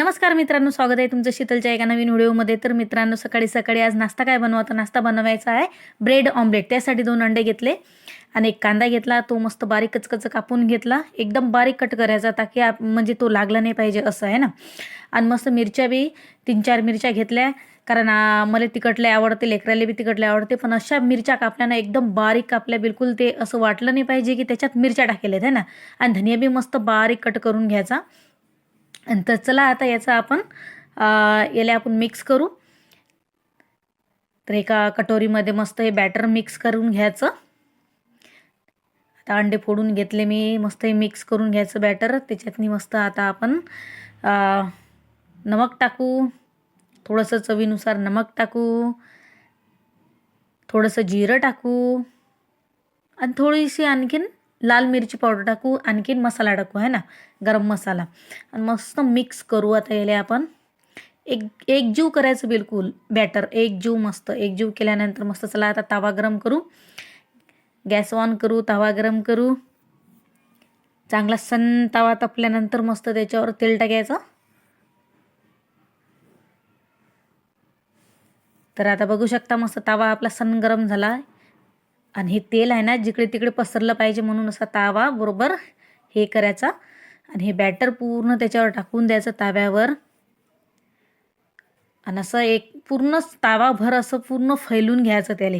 नमस्कार मित्रांनो स्वागत आहे तुमचं शीतलच्या एका नवीन व्हिडिओमध्ये. तर मित्रांनो सकाळी सकाळी आज नाश्ता काय बनवायचा नाश्ता बनवायचा आहे ब्रेड ऑमलेट. त्यासाठी दोन अंडे घेतले आणि एक कांदा घेतला. तो मस्त बारीक कचकच कापून घेतला. एकदम बारीक कट करायचा ताकी म्हणजे तो लागला नाही पाहिजे असं आहे ना? आणि मस्त मिरच्या बी तीन चार मिरच्या घेतल्या. कारण मला तिखटले आवडते लेकराला बी तिकटले आवडते. पण अशा मिरच्या कापल्यानं एकदम बारीक कापल्या. बिलकुल ते असं वाटलं नाही पाहिजे की त्याच्यात मिरच्या टाकेल्यात आहे ना? आणि धनिया बी मस्त बारीक कट करून घ्यायचा. तर चला आता याचा आपण याला आपण मिक्स करू. तर एका कटोरीमध्ये मस्त हे बॅटर मिक्स करून घ्यायचं. आता अंडे फोडून घेतले मी मस्त हे मिक्स करून घ्यायचं बॅटर त्याच्यातनी मस्त आता आपण नमक टाकू. थोडंसं चवीनुसार नमक टाकू. थोडंसं जिरं टाकू. आणि थोडीशी आणखीन लाल मिरची पावडर टाकू आणखीन मसाला टाकू आहे ना? गरम मसाला. आणि मस्त मिक्स करू आता याला आपण. एक एकजीव करायचं बिलकुल बॅटर एकजीव मस्त. एकजीव केल्यानंतर मस्त चला आता तवा गरम करू. गॅस ऑन करू तवा गरम करू. चांगला सन तवा तपल्यानंतर मस्त त्याच्यावर तेल टाकायचं. तर आता बघू शकता मस्त तवा आपला सन गरम झाला. आणि हे तेल आहे ना जिकडे तिकडे पसरलं पाहिजे म्हणून असा तावा बरोबर हे करायचा. आणि हे बॅटर पूर्ण त्याच्यावर टाकून द्यायचं ताव्यावर. आणि असं एक पूर्ण तावाभर असं पूर्ण फैलून घ्यायचं त्याला.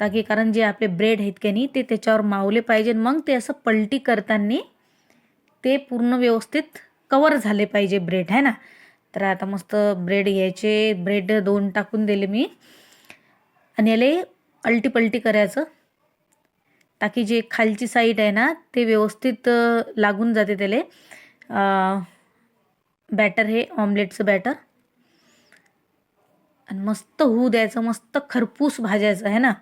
ताकी कारण जे आपले ब्रेड आहेत की नाही ते त्याच्यावर मावले पाहिजे मग ते असं पलटी करताना ते पूर्ण व्यवस्थित कवर झाले पाहिजे ब्रेड आहे ना? तर आता मस्त ब्रेड घ्यायचे. ब्रेड दोन टाकून दिले मी. आणि याला अल्टी पलटी करायचं. ताकी जे खालची साईड आहे ना ते व्यवस्थित लागून जाते त्याला. बॅटर हे ऑमलेटचं बॅटर आणि मस्त होऊ द्यायचं मस्त खरपूस भाजायचं आहे ना?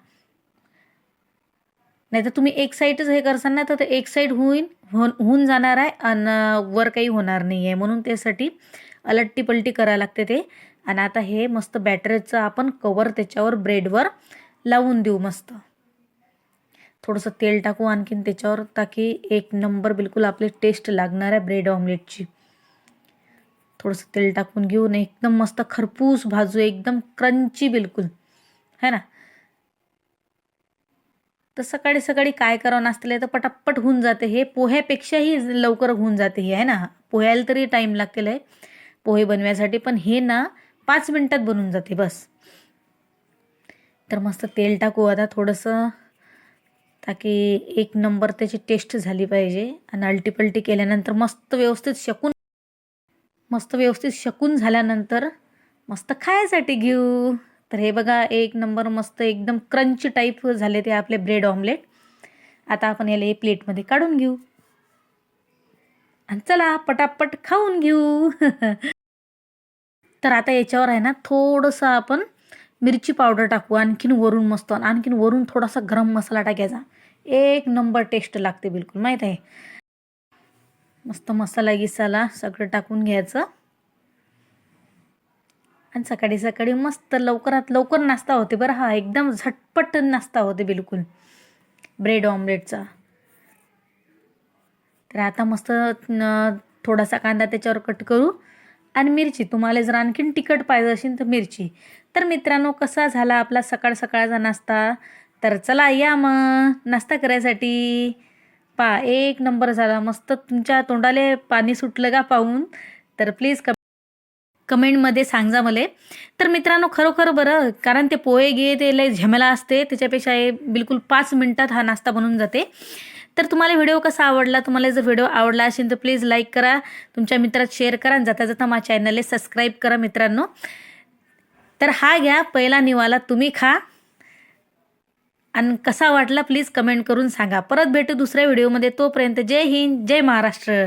नाही तर तुम्ही एक साईडच हे करसाल ना तर ते एक साईड होईन होऊन होऊन जाणार आहे आणि वर काही होणार नाही आहे म्हणून त्यासाठी अलट्टी पलटी करायला लागते ते. आणि आता हे मस्त बॅटरीचं आपण कवर त्याच्यावर ब्रेडवर लावून देऊ मस्त. थोडंसं तेल टाकू आणखीन त्याच्यावर ताकी एक नंबर बिलकुल आपली टेस्ट लागणार आहे ब्रेड ऑमलेटची थोडंसं तेल टाकून घेऊन एकदम मस्त खरपूस भाजू एकदम क्रंची बिलकुल. है ना? तर सकाळी सकाळी काय करावं नाश्त्याला तर पटापट होऊन जाते. हे पोह्यापेक्षाही लवकर होऊन जाते हे आहे ना? पोह्याला तरी टाईम लागतेला आहे पोहे बनवायसाठी पण हे ना पाच मिनटात बनून जाते बस. तर मस्त तेल टाकू आता थोडंसं. ताकी एक नंबर त्याची टेस्ट झाली पाहिजे आणि अल्टीपल्टी केल्यानंतर मस्त व्यवस्थित शकून मस्त व्यवस्थित शकून झाल्यानंतर मस्त खायसाठी घेऊ. तर हे बघा एक नंबर मस्त एकदम क्रंच टाईप झाले ते आपले ब्रेड ऑमलेट. आता आपण याला प्लेटमध्ये काढून घेऊ. आणि चला पटापट खाऊन घेऊ. तर आता याच्यावर आहे ना थोडंसं आपण मिरची पावडर टाकू आणखीन वरून मस्त आणखीन वरून थोडासा गरम मसाला टाकायचा. एक नंबर टेस्ट लागते बिलकुल माहीत आहे? मस्त मसाला गिसाला सगळं टाकून घ्यायचं. आणि सकाळी सकाळी मस्त लवकरात लवकर नाश्ता होते बरं हा एकदम झटपट नाश्ता होते बिलकुल. ब्रेड ऑमलेटचा. तर आता मस्त थोडासा कांदा त्याच्यावर कट करू. आणि मिरची तुम्हाला जर आणखीन तिखट पाहिजे असेल तर मिरची. तर मित्रांनो कसा झाला आपला सकाळ सकाळचा नाश्ता? तर चला या मग. नाश्ता करायसाठी. पा एक नंबर झाला. मस्त तुमच्या तोंडाले पाणी सुटलं का पाहून? तर प्लीज क कमेंटमध्ये सांगा मला. तर मित्रांनो खरोखर बरं कारण ते पोहे घे ते लय झमेला असते. त्याच्यापेक्षा हे बिलकुल पाच मिनटात हा नाश्ता बनून जाते. तर तुम्हाला व्हिडिओ कसा आवडला तुम्हाला जर व्हिडिओ आवडला असेल तर प्लीज लाईक करा तुमच्या मित्रात शेअर करा आणि जाता जाता माझ्या चॅनलला सबस्क्राईब करा मित्रांनो. तर हा घ्या पहिला निवाला तुम्ही खा. आणि कसा वाटला प्लीज कमेंट करून सांगा. परत भेटू दुसऱ्या व्हिडिओमध्ये तोपर्यंत जय हिंद जय महाराष्ट्र.